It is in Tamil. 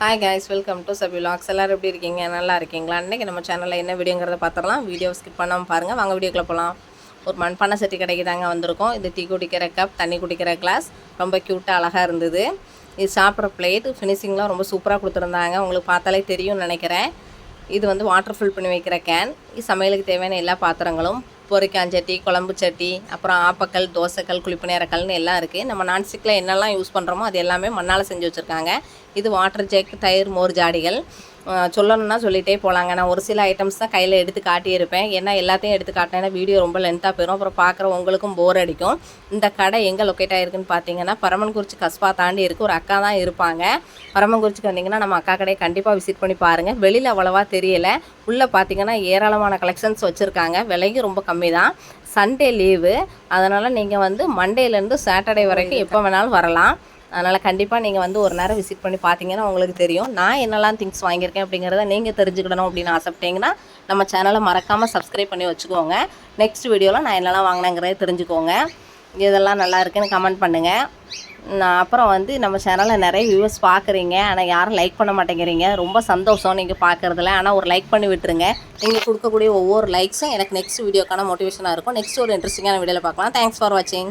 Hi guys welcome to Sabi logs எல்லோரும் எப்படி இருக்கீங்க? நல்லா இருக்கீங்களா? இன்றைக்கி நம்ம சேனலில் என்ன வீடியோங்கிறத பார்த்துடலாம். வீடியோ ஸ்கிப் பண்ணாமல் பாருங்கள் வாங்க வீடியோக்குள்ளே போகலாம் ஒரு மண்பானை சட்டி கடைக்கு தாங்க வந்திருக்கோம். இது டீ குடிக்கிற கப் தண்ணி குடிக்கிற கிளாஸ் ரொம்ப க்யூட்டாக அழகாக இருந்தது. இது சாப்பிட்ற பிளேட் ஃபினிஷிங்லாம் ரொம்ப சூப்பராக கொடுத்துருந்தாங்க. உங்களுக்கு பார்த்தாலே தெரியும்னு நினைக்கிறேன். இது வந்து வாட்டர் ஃபில் பண்ணி வைக்கிற கேன் இது சமையலுக்கு தேவையான எல்லா பாத்திரங்களும். பொரிக்கான் சட்டி குழம்பு சட்டி அப்புறம் ஆப்பக்கல் தோசைக்கல் குளிப்பு நேரக்கல்னு எல்லாம் இருக்குது நம்ம நான்ஸ்டிக்கில் என்னெல்லாம் யூஸ் பண்ணுறோமோ அது எல்லாமே மண்ணால் செஞ்சு வச்சுருக்காங்க. இது வாட்டர் ஜேக் தயிர் மோர் ஜாடிகள். சொல்லணும்னா சொல்லிகிட்டே போகலாங்க நான் ஒரு சில ஐட்டம்ஸ் தான் கையில் எடுத்து காட்டியிருப்பேன். ஏன்னா எல்லாத்தையும் எடுத்து காட்டினேன்னா வீடியோ ரொம்ப லென்த்தாக போயிடும் அப்புறம் பார்க்குற உங்களுக்கும் போர் அடிக்கும். இந்த கடை எங்கே லொக்கேட் ஆகிருக்குன்னு பார்த்தீங்கன்னா பரமன்குறிச்சி கஸ்பா தாண்டி இருக்குது ஒரு அக்கா தான் இருப்பாங்க. பரமன்குறிச்சிக்கு வந்தீங்கன்னா நம்ம அக்கா கடையை கண்டிப்பாக விசிட் பண்ணி பாருங்கள் வெளியில் அவ்வளோவா தெரியல. உள்ளே பார்த்தீங்கன்னா ஏராளமான கலெக்ஷன்ஸ் வச்சுருக்காங்க. விலையும் ரொம்ப கம்மி தான். சண்டே லீவு அதனால் நீங்கள் வந்து மண்டேலேருந்து சாட்டர்டே வரைக்கும் எப்போ வேணாலும் வரலாம். அதனால் கண்டிப்பாக நீங்கள் வந்து ஒரு நேரம் விசிட் பண்ணி பார்த்தீங்கன்னா உங்களுக்கு தெரியும். நான் என்னெல்லாம் திங்ஸ் வாங்கியிருக்கேன் அப்படிங்கிறத நீங்கள் தெரிஞ்சுக்கிடணும் அப்படின்னு ஆசைப்பட்டீங்கன்னா நம்ம சேனலை மறக்காமல் சப்ஸ்கிரைப் பண்ணி வச்சுக்கோங்க. நெக்ஸ்ட் வீடியோவில் நான் என்னெல்லாம் வாங்கினேங்கிறத தெரிஞ்சுக்கோங்க. இதெல்லாம் நல்லா இருக்குன்னு கமெண்ட் பண்ணுங்கள் நான் அப்புறம் வந்து நம்ம சேனலில் நிறைய வியூவர்ஸ் பார்க்குறீங்க ஆனால் யாரும் லைக் பண்ண மாட்டேங்கிறீங்க. ரொம்ப சந்தோஷம் நீங்கள் பார்க்குறதுல ஆனால் ஒரு லைக் பண்ணி விட்டுருங்க. நீங்கள் கொடுக்கக்கூடிய ஒவ்வொரு லைக்ஸும் எனக்கு நெக்ஸ்ட் வீடியோக்கான மோட்டிவேஷனாக இருக்கும். நெக்ஸ்ட் ஒரு இன்ட்ரெஸ்டிங்கான வீடியோவில் பார்க்கலாம். தேங்க்ஸ் ஃபார் வாட்சிங்